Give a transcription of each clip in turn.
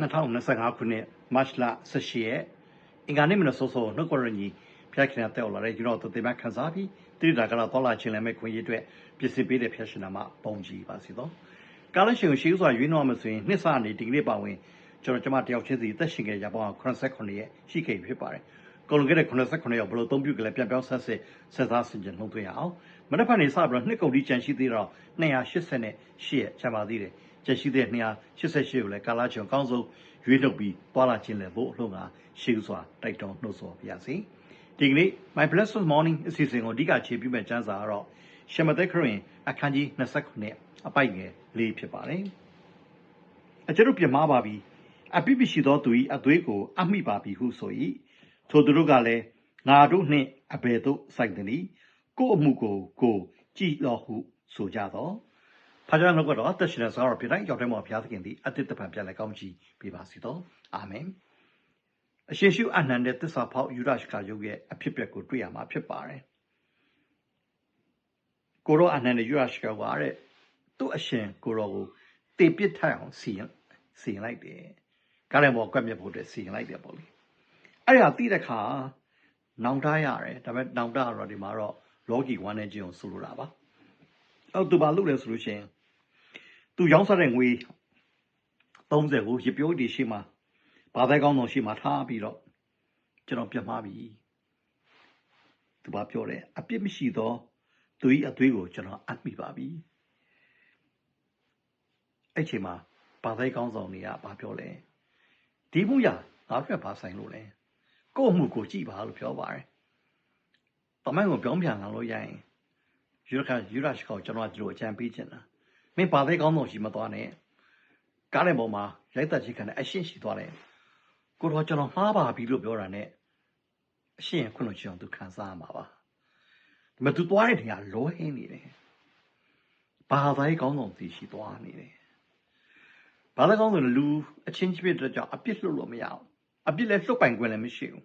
2025ခုနှစ်မတ်လ18ရက်အင်္ဂါနေ့မနက်စောစောနှုတ်ကရညီဖျက်ခင်တဲ့လာတဲ့ကျွန်တော်တို့တင်မခန်းစားပြီးတိရတာကတော့တော်လာခြင်းလည်းမဲ့ခွင့်ရအတွက်ပြည်စစ်ပေးတဲ့ဖျက်ရှင်နာမှာပုံကြည့်ပါစီတော့ကာလရှင်ကိုရှိဥစွာရွေးနှောမှဆိုရင်နှစ်စနေဒီကနေ့ပါဝင်ကျွန်တော်ကျမတယောက်ချင်းစီသက်ရှင်ခဲ့ကြပေါင်း89ရက်ရှိခဲ့ဖြစ်ပါတယ်ကုန်လုံးခဲ့တဲ့89ရောက်ဘလို့အသုံးပြုကြလဲပြန်ပြောင်းဆက်စစ်ဆက်စားဆင်ခြင်နှုံးသွင်းအောင်မနေ့ဖက်နေစပြီးတော့နှစ်ကုန်ဒီကြံရှိသေးတော့288ရက်ချမ်းပါသေးတယ် ကြံရှိတဲ့288ကိုလည်းကာလာချောင်ကောင်းဆုံးရွေးထုတ်ပြီးတွာလာခြင်းလည်းဖို့အလို့ငါရှိစွာတိုက်တွန်းနှုတ်ဆော်ပါရစေဒီကနေ့ My Blessed Morning အစီအစဉ်ကိုအဓိကခြေပြုမဲ့ကျမ်းစာကတော့ရှမသက်ခရင်အခန်းကြီး29အပိုက်ငယ်၄ဖြစ်ပါတယ်အကျတို့ပြမားပါပြီအပိပိရှိသောသူ၏အသွေးကိုအမိပါပြီဟုဆို၏ထိုသူတို့ကလည်းငါတို့နှင့်အဘယ်သို့ဆိုင်သည်ကို့အမှုကိုကိုကြည်တော်ဟုဆိုကြတော့ ဖာကြနှုတ်ကတော့တက်ရှင်သောပြတိုင်းရောက်တဲ့မှာဘုရားသခင်သည်အတ္တတပံပြန်လဲကောင်းချီးပေးပါစေတော့အာမင်အရှင်ရှုအနန္တသစ္စာဖောက်ယူရရှကာယုတ်ရဲ့အဖြစ်ပြက်ကိုတွေ့ရမှာဖြစ်ပါတယ်ကိုရောအနန္တယူရရှကာကတဲ့သူ့အရှင်ကိုရောကိုတေပစ်ထအောင်စီရင်စီရင်လိုက်တယ်ကားလည်းမောကွက်မြက်ဖို့အတွက်စီရင်လိုက်တယ်ပေါ့လေအဲ့ဒါတိတဲ့ခါနောင်တရတယ်ဒါပေမဲ့နောင်တကတော့ဒီမှာတော့လောကီဝမ်းနေခြင်းကိုဆိုလိုတာပါ အဲ့သူဘာလုပ်လဲဆိုလို့ရှိရင်သူရောင်းစားတဲ့ငွေ30ကိုရပြိုးတီရှိမှဘာသာကောင်းတော်ရှိမှထားပြီးတော့ကျွန်တော်ပြတ်မှားပြီသူဘာပြောတယ်အပြစ်မရှိသောသူ၏အသွေးကိုကျွန်တော်အပ်မိပါပြီအဲ့ချိန်မှာဘာသာကောင်းဆောင်တွေကဘာပြောလဲဒီမှုရငါ့အတွက်ဘာဆိုင်လို့လဲကို့မှုကိုကြည့်ပါလို့ပြောပါတယ်တမိုင်းကိုပြောင်းပြန်လာလို့ရရင် ယူရခယူရရှိကောကျွန်တော်တို့အကြံပေးချင်တာမင်းဘာသာကောင်းဆောင်ရှိမသွားနဲ့ကားတဲ့ပေါ်မှာရိုက်တက်ချိခံတဲ့အရှင်းရှိသွားတယ်ကိုတော့ကျွန်တော်မှားပါပြီလို့ပြောတာနဲ့အရှင်းခွင့်လို့ချအောင်သူခံစားရမှာပါဒါပေမဲ့သူသွားတဲ့နေရာလောဟင်းနေတယ်ဘာသာရေးကောင်းဆောင်သိရှိသွားနေတယ်ဘာသာကောင်းဆောင်လူအချင်းချင်းပြတဲ့ကြောင့်အပြစ်လွတ်လို့မရအောင်အပြစ်လည်းလွတ်ပိုင်ခွင့်လည်းမရှိဘူး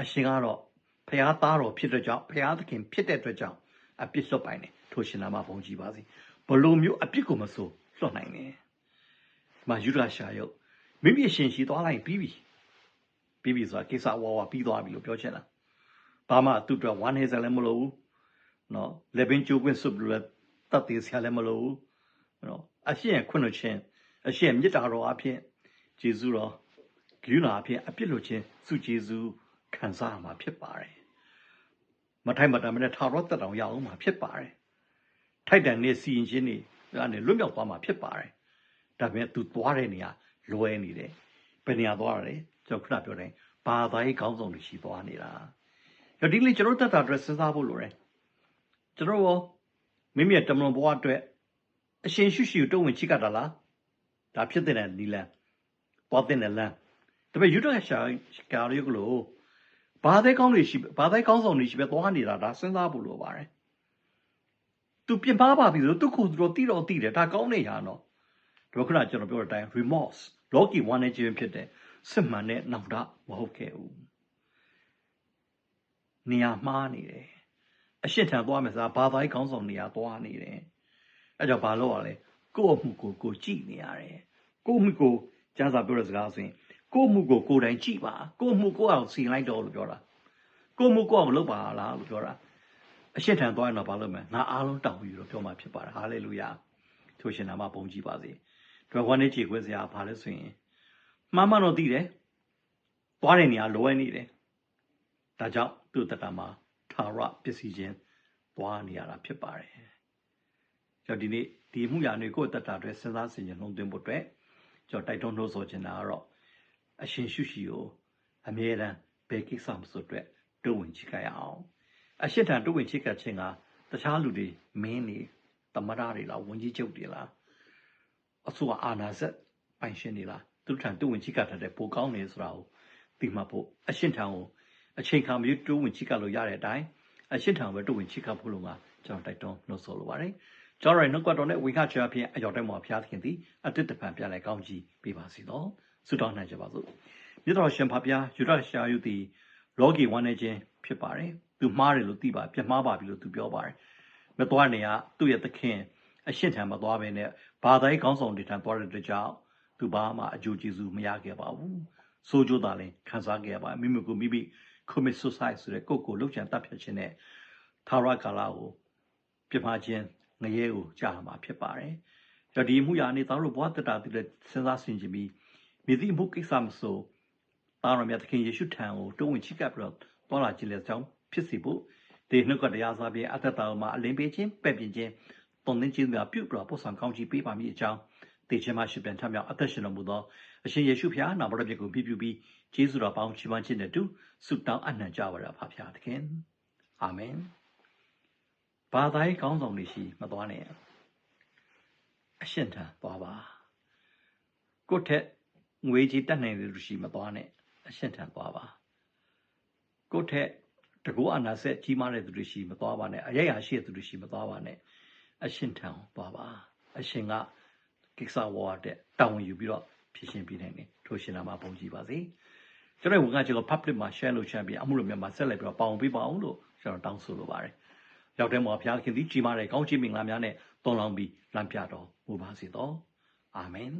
အရှင်ကတော့ဖះသားတော်ဖြစ်တဲ့ကြောင့်ဖះသခင်ဖြစ်တဲ့အတွက်ကြောင့် အပြစ်လွတ်ပိုင်တယ်ထိုရှင်နာမဘုန်းကြီးပါစေဘလို့မျိုးအပြစ်ကိုမဆိုလွတ်နိုင်တယ်။မာယူရာရှာယုတ်မိမိအရှင်ရှိသွားလိုက်ပြီးပြီ။ပြီးပြီဆိုတာကိစ္စဝါဝါပြီးသွားပြီလို့ပြောချင်တာ။ဘာမှသူ့အတွက်ဝမ်းနေစလည်းမလိုဘူး။နော်လေပင်ကျိုးခွင့်စွပ်လို့လည်းတတ်သေးစရာလည်းမလိုဘူး။နော်အရှင်ရဲ့ခွင့်လို့ချင်းအရှင်မြတ်တာတော်အဖြစ်ဂျေဇုတော်ဂရုဏာအဖြစ်အပြစ်လို့ချင်းစုဂျေဇုခံစားရမှာဖြစ်ပါတယ်။ မထိုင်မတမ်းမနဲ့ထာရောတက်တောင်ရအောင်မှာဖြစ်ပါတယ်။ထိုက်တန်နေစီရင်ချင်းနေကနေလွတ်မြောက်သွားမှာဖြစ်ပါတယ်။ဒါပေမဲ့ तू သွားတဲ့နေရာလွဲနေတယ်။ဘယ်နေရာသွားရလဲ။ကျွန်တော်ခုနပြောတယ်ဘာသာရေးခေါင်းဆောင်တွေရှိသွားနေတာ။ဒီနေ့ကျွန်တော်တက်တာအတွက်စဉ်းစားဖို့လိုတယ်။ကျွန်တော်ရောမိမိရဲ့တမလွန်ဘဝအတွက်အရှင်ရှုရှိကိုတုံးဝင်ချိကတာလား။ဒါဖြစ်တဲ့နီလန်။ပေါ်တဲ့လန်။ဒါပေမဲ့ယူဒရှာကာရီကလို့ ဘာသာကောင်းတွေရှိဘာသာကောင်းဆောင်တွေရှိပဲသွားနေတာဒါစဉ်းစားဖို့လိုပါတယ်။ तू ပြင်ပါပါပြီဆိုသူကိုသူတော့တိတော့တိတယ်ဒါကောင်းနေရနော်။ဒီခုနကျွန်တော်ပြောတဲ့အတိုင်း remorse လောကီဝမ်းနေခြင်းဖြစ်တဲ့စစ်မှန်တဲ့နောက်တာမဟုတ်ခဲ့ဘူး။နေရာမှားနေတယ်။အရှင်းထံသွားမယ်ဆိုတာဘာသာကောင်းဆောင်နေရာသွားနေတယ်။အဲကြောင့်ဘာလို့ရလဲ။ကိုယ့်အမှုကိုကိုကြည့်နေရတယ်။ကိုယ့်အမှုကိုကျမ်းစာပြောတဲ့စကားဆိုရင် ကိုယ့်မှုကိုကိုယ်တိုင်ကြည့်ပါကိုယ့်မှုကိုယ့်အောင်စီလိုက်တော့လို့ပြောတာကိုယ့်မှုကိုယ့်အောင်လုပ်ပါလားလို့ပြောတာအရှင်းထန်သွားရင်တော့ဘာလုပ်မလဲငါအားလုံးတောင်းယူတော့ပြောမှဖြစ်ပါတယ်ဟာလေလုယာထိုရှင်နာမဘုန်းကြီးပါစေတော့ဝမ်းနေချေခွဲစရာဘာလဲဆိုရင်မှားမှန်တော့သိတယ်သွားတဲ့နေရာလိုဝဲနေတယ်ဒါကြောင့်သူ့တတမှာထာဝရပစ္စည်းချင်းသွားနေရတာဖြစ်ပါတယ်ကြောင့်ဒီနေ့ဒီမှုရာတွေကိုယ့်တတအတွက်စဉ်းစားဆင်ခြင်လုံးသွင်းဖို့အတွက်ကျွန်တော်တိုက်တွန်းလို့ဆိုချင်တာကတော့ အရှင်ရှုရှိကိုအမြဲတမ်းဘယ်ကိစ္စမဆိုအတွက်တိုးဝင်ချိခိုက်အောင်အရှင်ထံတိုးဝင်ချိခိုက်ခြင်းကတခြားလူတွေမင်းနေတမရတွေလားဝန်ကြီးချုပ်တွေလားအစိုးရအာဏာစက်ပိုင်ရှင်တွေလားသူတို့ထံတိုးဝင်ချိခိုက်တဲ့ပိုကောင်းနေဆိုတာကိုသိမှဖို့အရှင်ထံကိုအချိန်ခါမျိုးတိုးဝင်ချိခိုက်လို့ရတဲ့အတိုင်းအရှင်ထံပဲတိုးဝင်ချိခိုက်ဖို့လို့ကကျွန်တော်တိုက်တွန်းလို့ဆိုလိုပါတယ်ကျော်ရိုင်နှုတ်ကတော်နဲ့ဝိခချာဖြင့်အကြောင်းတိုင်းမှာဖျားသခင်သည်အတ္တတပံပြန်လဲကောင်းကြီးပေးပါစီတော့ ဆုတောင်းနိုင်ကြပါစို့မြတ်တော်ရှင်ဖဖျားယူရရှာယုသည်လောကီဝမ်းနေခြင်းဖြစ်ပါတယ်သူမှားတယ်လို့သိပါပြမှားပါပြီလို့သူပြောပါတယ်မသွားနေရသူ့ရဲ့သခင်အရှင်းထံမသွားဘဲနဲ့ဘာသာရေးကောင်းဆောင်တွေထံသွားတဲ့အတွက်ကြောင့်သူဘာမှအကျိုးကျေးဇူးမရခဲ့ပါဘူးဆိုကြတာလည်းခံစားခဲ့ရပါမိမိကိုမိမိ commit suicide ဆိုတဲ့ကိုယ့်ကိုယ်လှုပ်ချန်တပ်ဖြတ်ခြင်းနဲ့သာရကာလာကိုပြမခြင်းငရဲကိုကြာမှာဖြစ်ပါတယ်။ဒါဒီမှုရာနေသားတို့ဘဝတတာတည်းစဉ်းစားဆင်ခြင်ပြီး မြည်သည့်မှုကိစ္စမဆိုတာရမြတ်သခင်ယေရှုထံကိုတုံးဝင်ချိကပ်ပြီးတော့တွာလာခြင်းလက်ကြောင်းဖြစ်စီဖို့ဒီနှုတ်ကတရားစားပြီးအသက်တာမှာအလင်းပေးခြင်းပဲ့ပြင်ခြင်းတုံသင်ခြင်းများပြုပြီးတော့ပို့ဆောင်ကောင်းချီးပေးပါမည်အကြောင်းတေချင်မရှိပြန်ထမြောက်အသက်ရှင်တော်မူသောအရှင်ယေရှုဖျားနာမတော်မြတ်ကိုပြပြပြီးကျေးဇူးတော်ပေါင်းချီးမွမ်းခြင်းနဲ့တူဆုတောင်းအနံ့ကြပါရဖဖျားသခင်အာမင်ဘာသာရေးကောင်းဆောင်တွေရှိမသွားနဲ့အရှင်ထံသွားပါကိုယ့်ထက် ငွေကြီးတက်နိုင်တဲ့လူရှိမသွားနဲ့အရှင်ထံသွားပါကိုယ့်ထက်တကူအနာဆက်ကြီးမားတဲ့သူတွေရှိမသွားပါနဲ့အရရရှိတဲ့သူတွေရှိမသွားပါနဲ့အရှင်ထံသွားပါအရှင်ကကိစ္စဝါတဲ့တောင်းယူပြီးတော့ဖြစ်ရှင်ပြနိုင်တယ်ထိုရှင်နာမှာပုံကြည့်ပါစေကျွန်တော်ကကျွန်တော် public မှာ share လုပ်ချင်ပြီးအမှုလိုမြန်မာဆက်လက်ပြီးတော့ပေါအောင်ပေးပါအောင်လို့ကျွန်တော်တောင်းဆိုလိုပါတယ်ရောက်တဲ့မှာဘုရားခင်သည်ကြီးမားတဲ့ကောင်းချီးမင်္ဂလာများနဲ့တုံလောင်းပြီးလမ်းပြတော်မူပါစေသောအာမင်